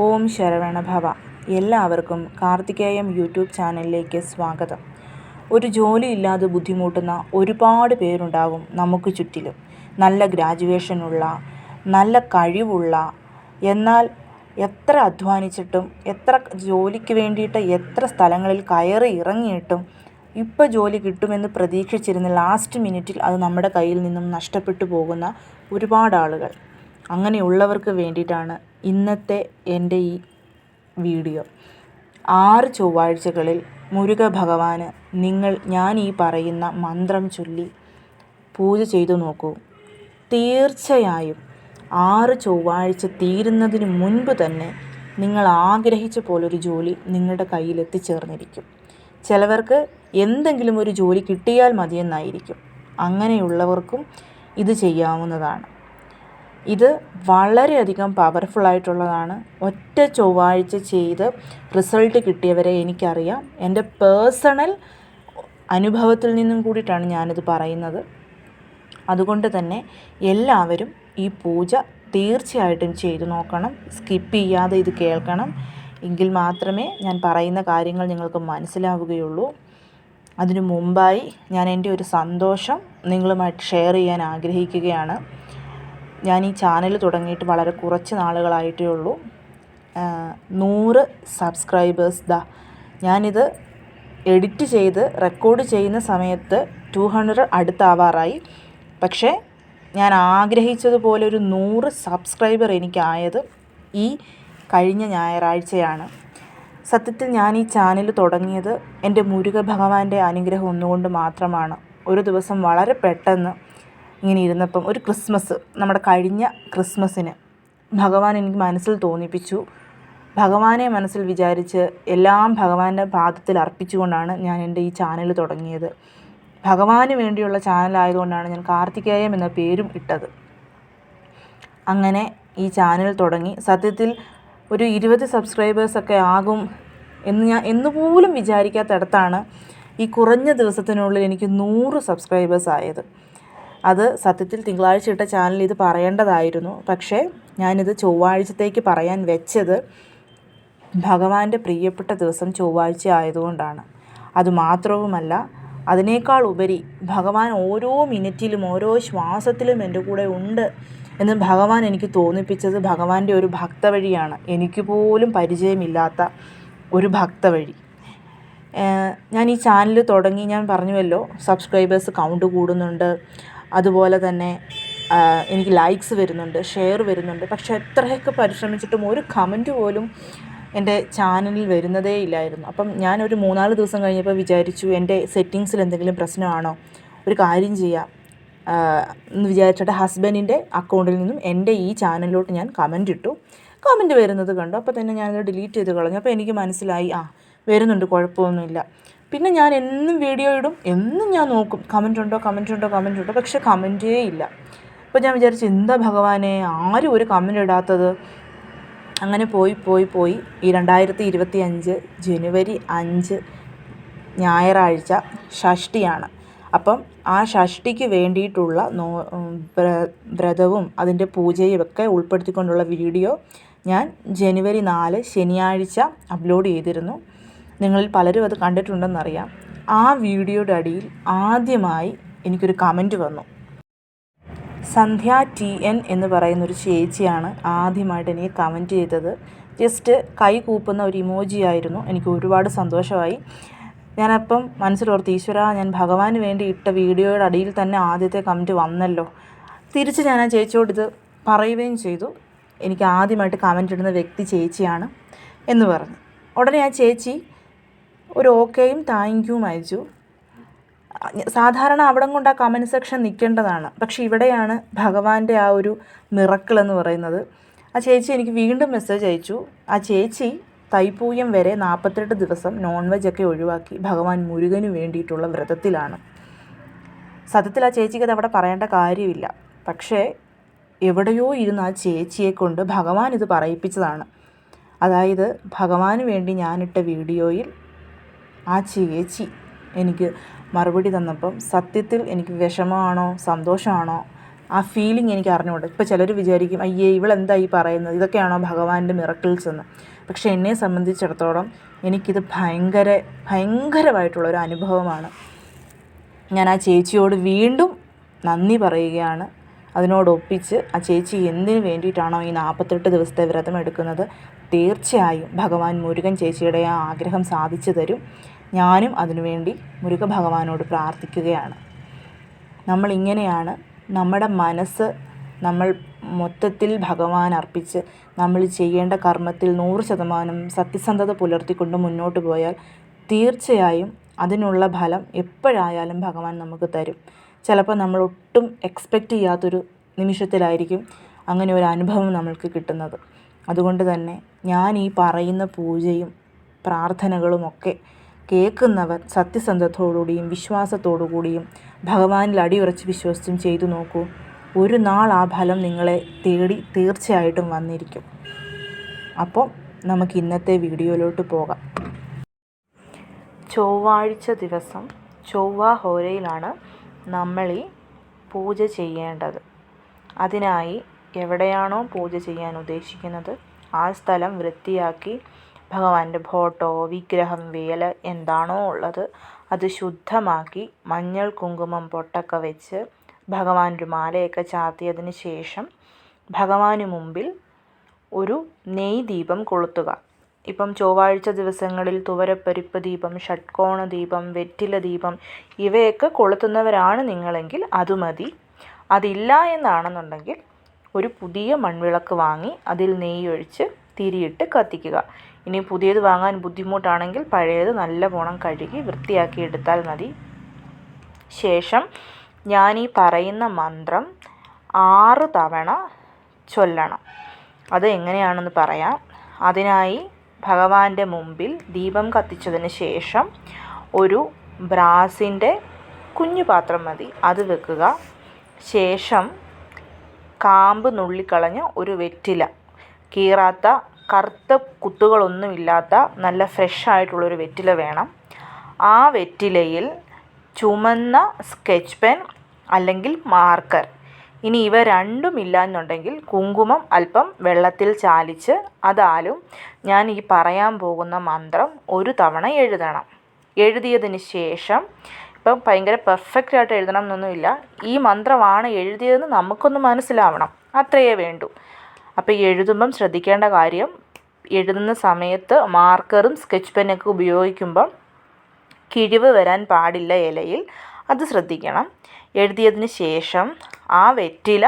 ഓം ശരവണഭവ എല്ലാവർക്കും കാർത്തികേയം യൂട്യൂബ് ചാനലിലേക്ക് സ്വാഗതം. ഒരു ജോലിയില്ലാതെ ബുദ്ധിമുട്ടുന്ന ഒരുപാട് പേരുണ്ടാകും നമുക്ക് ചുറ്റിലും. നല്ല ഗ്രാജുവേഷനുള്ള നല്ല കഴിവുള്ള എന്നാൽ എത്ര അധ്വാനിച്ചിട്ടും എത്ര ജോലിക്ക് വേണ്ടിയിട്ട് എത്ര സ്ഥലങ്ങളിൽ കയറി ഇറങ്ങിയിട്ടും ഇപ്പോൾ ജോലി കിട്ടുമെന്ന് പ്രതീക്ഷിച്ചിരുന്ന ലാസ്റ്റ് മിനിറ്റിൽ അത് നമ്മുടെ കയ്യിൽ നിന്നും നഷ്ടപ്പെട്ടു പോകുന്ന ഒരുപാട് ആളുകൾ. അങ്ങനെയുള്ളവർക്ക് വേണ്ടിയിട്ടാണ് ഇന്നത്തെ എന്റെ ഈ വീഡിയോ. ആറ് ചൊവ്വാഴ്ചകളിൽ മുരുക ഭഗവാന് നിങ്ങൾ ഞാൻ ഈ പറയുന്ന മന്ത്രം ചൊല്ലി പൂജ ചെയ്തു നോക്കൂ. തീർച്ചയായും ആറ് ചൊവ്വാഴ്ച തീരുന്നതിന് മുൻപ് തന്നെ നിങ്ങൾ ആഗ്രഹിച്ച പോലൊരു ജോലി നിങ്ങളുടെ കയ്യിൽ എത്തിച്ചേർന്നിരിക്കും. ചിലവർക്ക് എന്തെങ്കിലും ഒരു ജോലി കിട്ടിയാൽ മതിയെന്നായിരിക്കും. അങ്ങനെയുള്ളവർക്കും ഇത് ചെയ്യാവുന്നതാണ്. ഇത് വളരെയധികം പവർഫുൾ ആയിട്ടുള്ളതാണ്. ഒറ്റ ചൊവ്വാഴ്ച ചെയ്ത് റിസൾട്ട് കിട്ടിയവരെ എനിക്കറിയാം. എന്റെ പേഴ്സണൽ അനുഭവത്തിൽ നിന്നും കൂടിയിട്ടാണ് ഞാനിത് പറയുന്നത്. അതുകൊണ്ട് തന്നെ എല്ലാവരും ഈ പൂജ തീർച്ചയായിട്ടും ചെയ്തു നോക്കണം. സ്കിപ്പ് ചെയ്യാതെ ഇത് കേൾക്കണം. എങ്കിൽ മാത്രമേ ഞാൻ പറയുന്ന കാര്യങ്ങൾ നിങ്ങൾക്ക് മനസ്സിലാവുകയുള്ളൂ. അതിനു മുമ്പായി ഞാൻ എന്റെ ഒരു സന്തോഷം നിങ്ങളുമായിട്ട് ഷെയർ ചെയ്യാൻ ആഗ്രഹിക്കുകയാണ്. ഞാൻ ഈ ചാനൽ തുടങ്ങിയിട്ട് വളരെ കുറച്ച് നാളുകളായിട്ടേ ഉള്ളൂ. നൂറ് സബ്സ്ക്രൈബേഴ്സ് ദാ. ഞാനിത് എഡിറ്റ് ചെയ്ത് റെക്കോർഡ് ചെയ്യുന്ന സമയത്ത് ടു ഹൺഡ്രഡ് അടുത്താവാറായി. പക്ഷേ ഞാൻ ആഗ്രഹിച്ചതുപോലെ ഒരു നൂറ് സബ്സ്ക്രൈബർ എനിക്കായത് ഈ കഴിഞ്ഞ ഞായറാഴ്ചയാണ്. സത്യത്തിൽ ഞാൻ ഈ ചാനൽ തുടങ്ങിയത് എന്റെ മുരുക ഭഗവാന്റെ അനുഗ്രഹം ഒന്നുകൊണ്ട് മാത്രമാണ്. ഒരു ദിവസം വളരെ പെട്ടെന്ന് ഇങ്ങനെ ഇരുന്നപ്പം ഒരു ക്രിസ്മസ് നമ്മുടെ കഴിഞ്ഞ ക്രിസ്മസിന് ഭഗവാൻ എനിക്ക് മനസ്സിൽ തോന്നിപ്പിച്ചു. ഭഗവാനെ മനസ്സിൽ വിചാരിച്ച് എല്ലാം ഭഗവാന്റെ പാദത്തിൽ അർപ്പിച്ചുകൊണ്ടാണ് ഞാൻ എന്റെ ഈ ചാനൽ തുടങ്ങിയത്. ഭഗവാന് വേണ്ടിയുള്ള ചാനലായതുകൊണ്ടാണ് ഞാൻ കാർത്തികേയം എന്ന പേരും ഇട്ടത്. അങ്ങനെ ഈ ചാനൽ തുടങ്ങി. സത്യത്തിൽ ഒരു ഇരുപത് സബ്സ്ക്രൈബേഴ്സൊക്കെ ആകും എന്ന് ഞാൻ എന്നുപോലും വിചാരിക്കാത്തടത്താണ് ഈ കുറഞ്ഞ ദിവസത്തിനുള്ളിൽ എനിക്ക് നൂറ് സബ്സ്ക്രൈബേഴ്സ് ആയത്. അത് സത്യത്തിൽ തിങ്കളാഴ്ച ഇട്ട ചാനൽ ഇത് പറയേണ്ടതായിരുന്നു. പക്ഷേ ഞാനിത് ചൊവ്വാഴ്ചത്തേക്ക് പറയാൻ വെച്ചത് ഭഗവാന്റെ പ്രിയപ്പെട്ട ദിവസം ചൊവ്വാഴ്ച ആയതുകൊണ്ടാണ്. അതുമാത്രവുമല്ല അതിനേക്കാൾ ഉപരി ഭഗവാൻ ഓരോ മിനിറ്റിലും ഓരോ ശ്വാസത്തിലും എന്റെ കൂടെ ഉണ്ട് എന്ന് ഭഗവാൻ എനിക്ക് തോന്നിപ്പിച്ചത് ഭഗവാന്റെ ഒരു ഭക്ത വഴിയാണ് എനിക്ക് പോലും പരിചയമില്ലാത്ത ഒരു ഭക്ത വഴി ഞാൻ ഈ ചാനൽ തുടങ്ങി ഞാൻ പറഞ്ഞുവല്ലോ സബ്സ്ക്രൈബേഴ്സ് കൗണ്ട് കൂടുന്നുണ്ട്. അതുപോലെ തന്നെ എനിക്ക് ലൈക്സ് വരുന്നുണ്ട് ഷെയർ വരുന്നുണ്ട്. പക്ഷേ എത്രയൊക്കെ പരിശ്രമിച്ചിട്ടും ഒരു കമന്റ് പോലും എന്റെ ചാനലിൽ വരുന്നതേ ഇല്ലായിരുന്നു. അപ്പം ഞാനൊരു മൂന്നാൽ ദിവസം കഴിഞ്ഞപ്പോൾ വിചാരിച്ചു എന്റെ സെറ്റിങ്സിൽ എന്തെങ്കിലും പ്രശ്നമാണോ? ഒരു കാര്യം ചെയ്യാം. എന്ന് വിചാരിച്ചിട്ട് ഹസ്ബൻഡിന്റെ അക്കൗണ്ടിൽ നിന്നും എന്റെ ഈ ചാനലിലോട്ട് ഞാൻ കമന്റ് ഇട്ടു. കമന്റ് വരുന്നത് കണ്ടു. അപ്പോൾ തന്നെ ഞാനത് ഡിലീറ്റ് ചെയ്ത് കളഞ്ഞു. അപ്പോൾ എനിക്ക് മനസ്സിലായി ആ വരുന്നുണ്ട് കുഴപ്പമൊന്നുമില്ല. പിന്നെ ഞാൻ എന്നും വീഡിയോ ഇടും എന്നും ഞാൻ നോക്കും. കമന്റ് ഉണ്ടോ കമന്റ് ഉണ്ടോ കമന്റ് ഉണ്ടോ പക്ഷെ കമന്റേ ഇല്ല. അപ്പോൾ ഞാൻ വിചാരിച്ചു എന്താ ഭഗവാനെ ആരും ഒരു കമന്റ് ഇടാത്തത്? അങ്ങനെ പോയി പോയി പോയി. ഈ രണ്ടായിരത്തി ഇരുപത്തി അഞ്ച് ജനുവരി അഞ്ച് ഞായറാഴ്ച ഷഷ്ടിയാണ്. അപ്പം ആ ഷഷ്ടിക്ക് വേണ്ടിയിട്ടുള്ള നോ വ്രതവും അതിന്റെ പൂജയും ഒക്കെ ഉൾപ്പെടുത്തിക്കൊണ്ടുള്ള വീഡിയോ ഞാൻ ജനുവരി നാല് ശനിയാഴ്ച അപ്ലോഡ് ചെയ്തിരുന്നു. നിങ്ങളിൽ പലരും അത് കണ്ടിട്ടുണ്ടെന്നറിയാം. ആ വീഡിയോയുടെ അടിയിൽ ആദ്യമായി എനിക്കൊരു കമന്റ് വന്നു. സന്ധ്യ ടി എൻ എന്ന് പറയുന്ന ഒരു ചേച്ചിയാണ് ആദ്യമായിട്ട് എനിക്ക് കമന്റ് ചെയ്തത്. ജസ്റ്റ് കൈ കൂപ്പുന്ന ഒരു ഇമോജി ആയിരുന്നു. എനിക്ക് ഒരുപാട് സന്തോഷമായി. ഞാനപ്പം മനസ്സിലോർത്ത് ഈശ്വര ഞാൻ ഭഗവാന് വേണ്ടി ഇട്ട വീഡിയോയുടെ അടിയിൽ തന്നെ ആദ്യത്തെ കമന്റ് വന്നല്ലോ. തിരിച്ച് ഞാൻ ആ ചേച്ചിയോട് ഇത് പറയുകയും ചെയ്തു. എനിക്ക് ആദ്യമായിട്ട് കമന്റ് ഇടുന്ന വ്യക്തി ചേച്ചിയാണ് എന്ന് പറഞ്ഞു. ഉടനെ ആ ചേച്ചി ഒരു ഓക്കെയും താങ്ക്യൂവും അയച്ചു. സാധാരണ അവിടെ കൊണ്ട് ആ കമന്റ് സെക്ഷൻ നിൽക്കേണ്ടതാണ്. പക്ഷേ ഇവിടെയാണ് ഭഗവാന്റെ ആ ഒരു മിറക്കിൾ എന്ന് പറയുന്നത്. ആ ചേച്ചി എനിക്ക് വീണ്ടും മെസ്സേജ് അയച്ചു. ആ ചേച്ചി തൈപ്പൂയം വരെ നാൽപ്പത്തെട്ട് ദിവസം നോൺ വെജ് ഒക്കെ ഒഴിവാക്കി ഭഗവാൻ മുരുകന് വേണ്ടിയിട്ടുള്ള വ്രതത്തിലാണ്. സത്യത്തിൽ ആ ചേച്ചിക്ക് അത് അവിടെ പറയേണ്ട കാര്യമില്ല. പക്ഷേ എവിടെയോ ഇരുന്ന് ആ ചേച്ചിയെ കൊണ്ട് ഭഗവാൻ ഇത് പറയിപ്പിച്ചതാണ്. അതായത് ഭഗവാന് വേണ്ടി ഞാനിട്ട വീഡിയോയിൽ ആ ചേച്ചി എനിക്ക് മറുപടി തന്നപ്പം സത്യത്തിൽ എനിക്ക് വിഷമമാണോ സന്തോഷമാണോ? ആ ഫീലിംഗ് എനിക്ക് അറിഞ്ഞുകൂടാ. ഇപ്പോൾ ചിലർ വിചാരിക്കും അയ്യേ ഇവളെന്താ ഈ പറയുന്നത്? ഇതൊക്കെയാണോ ഭഗവാന്റെ മിറക്കിൾസ് എന്ന്? പക്ഷേ എന്നെ സംബന്ധിച്ചിടത്തോളം എനിക്കിത് ഭയങ്കര ഭയങ്കരമായിട്ടുള്ള ഒരു അനുഭവമാണ്. ഞാൻ ആ ചേച്ചിയോട് വീണ്ടും നന്ദി പറയുകയാണ്. അതിനോടൊപ്പിച്ച് ആ ചേച്ചി എന്തിനു വേണ്ടിയിട്ടാണോ ഈ നാൽപ്പത്തെട്ട് ദിവസത്തെ വ്രതം എടുക്കുന്നത് തീർച്ചയായും ഭഗവാൻ മുരുകൻ ചേച്ചിയുടെ ആ ആഗ്രഹം സാധിച്ചു തരും. ഞാനും അതിനുവേണ്ടി മുരുക ഭഗവാനോട് പ്രാർത്ഥിക്കുകയാണ്. നമ്മളിങ്ങനെയാണ് നമ്മുടെ മനസ്സ് നമ്മൾ മൊത്തത്തിൽ ഭഗവാൻ അർപ്പിച്ച് നമ്മൾ ചെയ്യേണ്ട കർമ്മത്തിൽ നൂറ് ശതമാനം സത്യസന്ധത പുലർത്തിക്കൊണ്ട് മുന്നോട്ട് പോയാൽ തീർച്ചയായും അതിനുള്ള ഫലം എപ്പോഴായാലും ഭഗവാൻ നമുക്ക് തരും. ചിലപ്പോൾ നമ്മൾ ഒട്ടും എക്സ്പെക്റ്റ് ചെയ്യാത്തൊരു നിമിഷത്തിലായിരിക്കും അങ്ങനെ ഒരു അനുഭവം നമ്മൾക്ക് കിട്ടുന്നത്. അതുകൊണ്ട് തന്നെ ഞാൻ ഈ പറയുന്ന പൂജയും പ്രാർത്ഥനകളുമൊക്കെ കേൾക്കുന്നവർ സത്യസന്ധതയോടുകൂടിയും വിശ്വാസത്തോടുകൂടിയും ഭഗവാനിൽ അടിയുറച്ച് വിശ്വസിച്ചും ചെയ്തു നോക്കൂ. ഒരു നാൾ ആ ഫലം നിങ്ങളെ തേടി തീർച്ചയായിട്ടും വന്നിരിക്കും. അപ്പോൾ നമുക്ക് ഇന്നത്തെ വീഡിയോയിലോട്ട് പോകാം. ചൊവ്വാഴ്ച ദിവസം ചൊവ്വ ഹോരയിലാണ് നമ്മൾ ഈ പൂജ ചെയ്യേണ്ടത്. അതിനായി എവിടെയാണോ പൂജ ചെയ്യാൻ ഉദ്ദേശിക്കുന്നത് ആ സ്ഥലം വൃത്തിയാക്കി ഭഗവാന്റെ ഫോട്ടോ വിഗ്രഹം വേല എന്താണോ ഉള്ളത് അത് ശുദ്ധമാക്കി മഞ്ഞൾ കുങ്കുമം പൊട്ടൊക്കെ വെച്ച് ഭഗവാനൊരു മാലയൊക്കെ ചാർത്തിയതിന് ശേഷം ഭഗവാന് മുമ്പിൽ ഒരു നെയ് ദീപം കൊളുത്തുക. ഇപ്പം ചൊവ്വാഴ്ച ദിവസങ്ങളിൽ തുവരപ്പരിപ്പ് ദീപം ഷട്കോണ ദീപം വെറ്റില ദീപം ഇവയൊക്കെ കൊളുത്തുന്നവരാണ് നിങ്ങളെങ്കിൽ അത് മതി. അതില്ല എന്നാണെന്നുണ്ടെങ്കിൽ ഒരു പുതിയ മൺവിളക്ക് വാങ്ങി അതിൽ നെയ്യൊഴിച്ച് തിരിയിട്ട് കത്തിക്കുക. ഇനി പുതിയത് വാങ്ങാൻ ബുദ്ധിമുട്ടാണെങ്കിൽ പഴയത് നല്ല പോണം കഴുകി വൃത്തിയാക്കി എടുത്താൽ മതി. ശേഷം ഞാൻ ഈ പറയുന്ന മന്ത്രം ആറ് തവണ ചൊല്ലണം. അത് എങ്ങനെയാണെന്ന് പറയാം. അതിനായി ഭഗവാന്റെ മുമ്പിൽ ദീപം കത്തിച്ചതിന് ശേഷം ഒരു ബ്രാസിന്റെ കുഞ്ഞു പാത്രം മതി. അത് വെക്കുക. ശേഷം കാമ്പ് നുള്ളിക്കളഞ്ഞ ഒരു വെറ്റില. കീറാത്ത കറുത്ത കുത്തുകളൊന്നുമില്ലാത്ത നല്ല ഫ്രഷ് ആയിട്ടുള്ളൊരു വെറ്റില വേണം. ആ വെറ്റിലയിൽ ചുമന്ന സ്കെച്ച് പെൻ അല്ലെങ്കിൽ മാർക്കർ. ഇനി ഇവ രണ്ടും ഇല്ല എന്നുണ്ടെങ്കിൽ കുങ്കുമം അല്പം വെള്ളത്തിൽ ചാലിച്ച് അതാലും ഞാൻ ഈ പറയാൻ പോകുന്ന മന്ത്രം ഒരു തവണ എഴുതണം. എഴുതിയതിന് ശേഷം ഇപ്പം ഭയങ്കര പെർഫെക്റ്റ് ആയിട്ട് എഴുതണം എന്നൊന്നുമില്ല. ഈ മന്ത്രമാണ് എഴുതിയതെന്ന് നമുക്കൊന്ന് മനസ്സിലാവണം. അത്രയേ വേണ്ടൂ. അപ്പോൾ എഴുതുമ്പം ശ്രദ്ധിക്കേണ്ട കാര്യം എഴുതുന്ന സമയത്ത് മാർക്കറും സ്കെച്ച് പെന്നൊക്കെ ഉപയോഗിക്കുമ്പം കിഴിവ് വരാൻ പാടില്ല ഇലയിൽ. അത് ശ്രദ്ധിക്കണം. എഴുതിയതിന് ശേഷം ആ വെറ്റില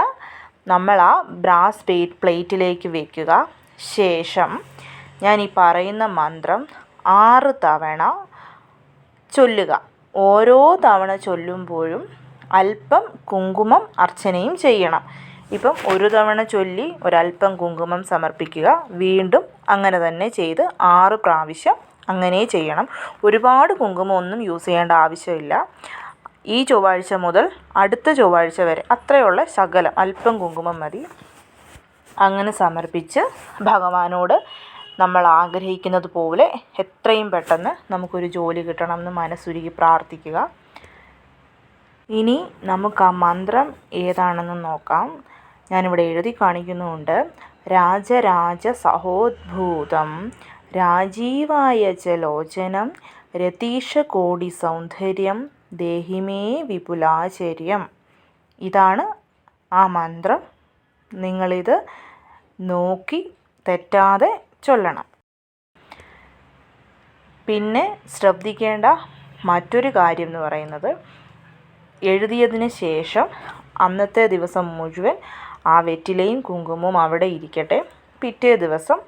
നമ്മൾ ആ ബ്രാസ് പ്ലേറ്റ് പ്ലേറ്റിലേക്ക് വെക്കുക. ശേഷം ഞാൻ ഈ പറയുന്ന മന്ത്രം ആറ് തവണ ചൊല്ലുക. ഓരോ തവണ ചൊല്ലുമ്പോഴും അല്പം കുങ്കുമം അർച്ചനയും ചെയ്യണം. ഇപ്പം ഒരു തവണ ചൊല്ലി ഒരല്പം കുങ്കുമം സമർപ്പിക്കുക. വീണ്ടും അങ്ങനെ തന്നെ ചെയ്ത് ആറ് പ്രാവശ്യം അങ്ങനെ ചെയ്യണം. ഒരുപാട് കുങ്കുമം ഒന്നും യൂസ് ചെയ്യേണ്ട ആവശ്യമില്ല. ഈ ചൊവ്വാഴ്ച മുതൽ അടുത്ത ചൊവ്വാഴ്ച വരെ അത്രയുള്ള ശകലം അല്പം കുങ്കുമം മതി. അങ്ങനെ സമർപ്പിച്ച് ഭഗവാനോട് നമ്മൾ ആഗ്രഹിക്കുന്നത് പോലെ എത്രയും പെട്ടെന്ന് നമുക്കൊരു ജോലി കിട്ടണം എന്ന് മനസ്സുരുകി പ്രാർത്ഥിക്കുക. ഇനി നമുക്ക് ആ മന്ത്രം ഏതാണെന്ന് നോക്കാം. ഞാനിവിടെ എഴുതി കാണിക്കുന്നുമുണ്ട് രാജരാജ സഹോദ്ഭൂതം രാജീവായ ചലോചനം രതീഷ രതീഷകോടി സൗന്ദര്യം ദേഹിമേ വിപുലാചര്യം. ഇതാണ് ആ മന്ത്രം. നിങ്ങളിത് നോക്കി തെറ്റാതെ ചൊല്ലണം. പിന്നെ ശ്രദ്ധിക്കേണ്ട മറ്റൊരു കാര്യം എന്ന് പറയുന്നത് എഴുതിയതിന് ശേഷം അന്നത്തെ ദിവസം മുഴുവൻ ആ വെറ്റിലയും കുങ്കുമവും അവിടെ ഇരിക്കട്ടെ. പിറ്റേ ദിവസം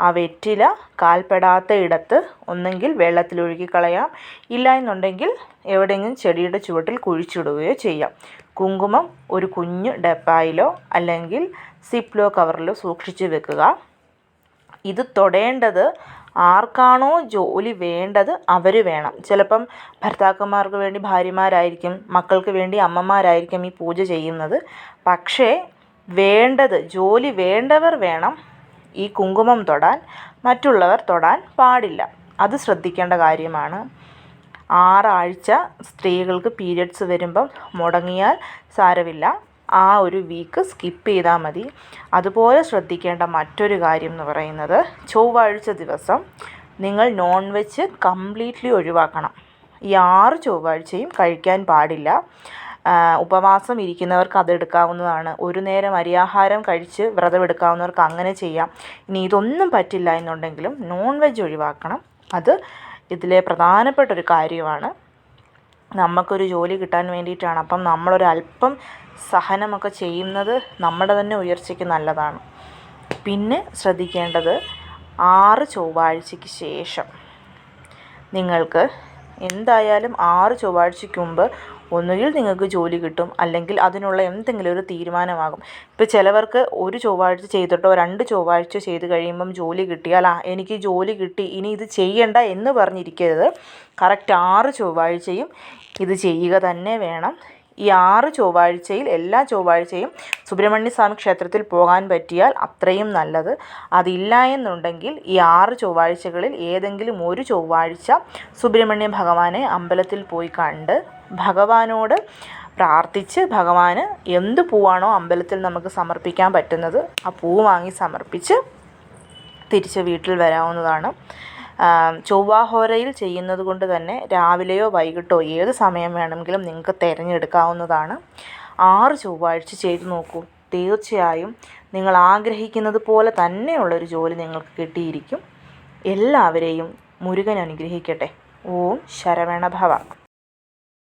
ആ വെറ്റില കാൽപ്പെടാത്ത ഇടത്ത് ഒന്നെങ്കിൽ വെള്ളത്തിൽ കളയാം. ഇല്ല എന്നുണ്ടെങ്കിൽ എവിടെയെങ്കിലും ചെടിയുടെ ചുവട്ടിൽ കുഴിച്ചിടുകയോ ചെയ്യാം. കുങ്കുമം ഒരു കുഞ്ഞ് ഡപ്പായിലോ അല്ലെങ്കിൽ സിപ്ലോ കവറിലോ സൂക്ഷിച്ച് വെക്കുക. ഇത് തൊടേണ്ടത് ആർക്കാണോ ജോലി വേണ്ടത് അവർ വേണം. ചിലപ്പം ഭർത്താക്കന്മാർക്ക് വേണ്ടി ഭാര്യമാരായിരിക്കും മക്കൾക്ക് വേണ്ടി അമ്മമാരായിരിക്കും ഈ പൂജ ചെയ്യുന്നത്. പക്ഷേ വേണ്ടത് ജോലി വേണ്ടവർ വേണം ഈ കുങ്കുമം തൊടാൻ മറ്റുള്ളവർ തൊടാൻ പാടില്ല. അത് ശ്രദ്ധിക്കേണ്ട കാര്യമാണ്. ആറാഴ്ച സ്ത്രീകൾക്ക് പീരിയഡ്സ് വരുമ്പം മുടങ്ങിയാൽ സാരമില്ല. ആ ഒരു വീക്ക് സ്കിപ്പ് ചെയ്താൽ മതി. അതുപോലെ ശ്രദ്ധിക്കേണ്ട മറ്റൊരു കാര്യം എന്ന് പറയുന്നത് ചൊവ്വാഴ്ച ദിവസം നിങ്ങൾ നോൺ വെജ് കംപ്ലീറ്റ്ലി ഒഴിവാക്കണം. ഈ ആറ് ചൊവ്വാഴ്ചയും കഴിക്കാൻ പാടില്ല. ഉപവാസം ഇരിക്കുന്നവർക്ക് അതെടുക്കാവുന്നതാണ് ഒരു നേരം അരിയാഹാരം കഴിച്ച് വ്രതമെടുക്കാവുന്നവർക്ക് അങ്ങനെ ചെയ്യാം. ഇനി ഇതൊന്നും പറ്റില്ല എന്നുണ്ടെങ്കിലും നോൺ വെജ് ഒഴിവാക്കണം. അത് ഇതിലെ പ്രധാനപ്പെട്ട ഒരു കാര്യമാണ്. നമുക്കൊരു ജോലി കിട്ടാൻ വേണ്ടിയിട്ടാണ്. അപ്പം നമ്മളൊരല്പം സഹനമൊക്കെ ചെയ്യുന്നത് നമ്മുടെ തന്നെ ഉയർച്ചയ്ക്ക് നല്ലതാണ്. പിന്നെ ശ്രദ്ധിക്കേണ്ടത് ആറ് ചൊവ്വാഴ്ചയ്ക്ക് ശേഷം. നിങ്ങൾക്ക് എന്തായാലും ആറ് ചൊവ്വാഴ്ചയ്ക്ക് മുമ്പ് ഒന്നുകിൽ നിങ്ങൾക്ക് ജോലി കിട്ടും അല്ലെങ്കിൽ അതിനുള്ള എന്തെങ്കിലും ഒരു തീരുമാനമാകും. ഇപ്പോൾ ചിലവർക്ക് ഒരു ചൊവ്വാഴ്ച ചെയ്തിട്ടോ രണ്ട് ചൊവ്വാഴ്ച ചെയ്ത് കഴിയുമ്പം ജോലി കിട്ടിയാൽ ആ എനിക്ക് ജോലി കിട്ടി ഇനി ഇത് ചെയ്യണ്ട എന്ന് പറഞ്ഞിരിക്കരുത്. കറക്റ്റ് ആറ് ചൊവ്വാഴ്ചയും ഇത് ചെയ്യുക തന്നെ വേണം. ഈ ആറ് ചൊവ്വാഴ്ചയിൽ എല്ലാ ചൊവ്വാഴ്ചയും സുബ്രഹ്മണ്യ സ്വാമി ക്ഷേത്രത്തിൽ പോകാൻ പറ്റിയാൽ അത്രയും നല്ലത്. അതില്ല എന്നുണ്ടെങ്കിൽ ഈ ആറ് ചൊവ്വാഴ്ചകളിൽ ഏതെങ്കിലും ഒരു ചൊവ്വാഴ്ച സുബ്രഹ്മണ്യ ഭഗവാനെ അമ്പലത്തിൽ പോയി കണ്ട് ഭഗവാനോട് പ്രാർത്ഥിച്ച് ഭഗവാന് എന്ത് പൂവാണോ അമ്പലത്തിൽ നമുക്ക് സമർപ്പിക്കാൻ പറ്റുന്നത് ആ പൂ വാങ്ങി സമർപ്പിച്ച് തിരിച്ച് വീട്ടിൽ വരാവുന്നതാണ്. ചൊവ്വാഹോരയിൽ ചെയ്യുന്നത് കൊണ്ട് തന്നെ രാവിലെയോ വൈകിട്ടോ ഏത് സമയം വേണമെങ്കിലും നിങ്ങൾക്ക് തിരഞ്ഞെടുക്കാവുന്നതാണ്. ആറ് ചൊവ്വാഴ്ച ചെയ്ത് നോക്കൂ. തീർച്ചയായും നിങ്ങൾ ആഗ്രഹിക്കുന്നത് പോലെ തന്നെയുള്ളൊരു ജോലി നിങ്ങൾക്ക് കിട്ടിയിരിക്കും. എല്ലാവരെയും മുരുകൻ അനുഗ്രഹിക്കട്ടെ. ഓം ശരവണഭവ.